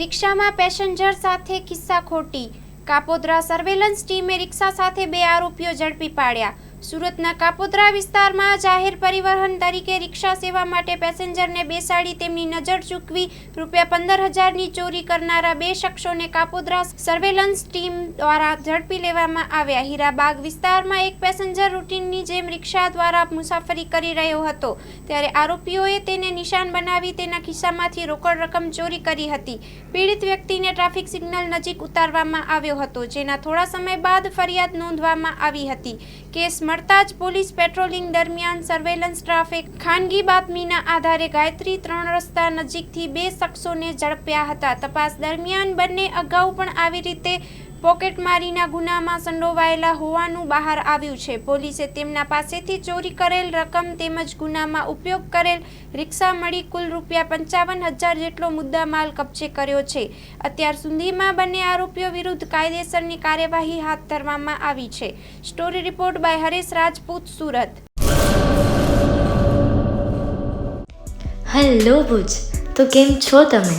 રિક્ષામાં પેસેન્જર સાથે કિસ્સા ખોટી. કાપોદ્રા સર્વેલન્સ ટીમે રિક્ષા સાથે બે આરોપીઓ ઝડપી પાડ્યા. સુરતના કાપોદ્રા વિસ્તારમાં જાહેર પરિવહન તરીકે રિક્ષા સેવા માટે પેસેન્જરને બેસાડી તેમની નજર ચૂકવી રૂપિયા પંદર હજારની ચોરી કરનારા બે શખ્સોને કાપોદ્રા સર્વેલન્સ ટીમ દ્વારા ઝડપી લેવામાં આવ્યા. હીરાબાગ વિસ્તારમાં એક પેસેન્જર રૂટીનની જેમ રિક્ષા દ્વારા મુસાફરી કરી રહ્યો હતો. ત્યારે આરોપીઓએ તેને નિશાન બનાવી તેના ખિસ્સામાંથી રોકડ રકમ ચોરી કરી હતી. પીડિત વ્યક્તિને ટ્રાફિક સિગ્નલ નજીક ઉતારવામાં આવ્યો હતો, જેના થોડા સમય બાદ ફરિયાદ નોંધવામાં આવી હતી. કેસ મળતા જ પોલીસ પેટ્રોલિંગ દરમિયાન સર્વેલન્સ ટ્રાફિક ખાનગી બાતમીના આધારે ગાયત્રી ત્રણ રસ્તા નજીકથી બે શખ્સોને ઝડપ્યા હતા. તપાસ દરમિયાન બંને અગાઉ પણ આવી રીતે પોકેટમારીના ગુનામાં સંડોવાયેલા હોવાનું બહાર આવ્યું છે. પોલીસે તેમના પાસેથી ચોરી કરેલ રકમ તેમજ ગુનામાં ઉપયોગ કરેલ રિક્ષા મળી કુલ રૂપિયા પંચાવન હજાર જેટલો મુદ્દામાલ કબજે કર્યો છે. અત્યાર સુધીમાં બંને આરોપીઓ વિરુદ્ધ કાયદેસરની કાર્યવાહી હાથ ધરવામાં આવી છે. Story report by Haresh Rajput, Surat. Hello Bhuj, તો કેમ છો તમે?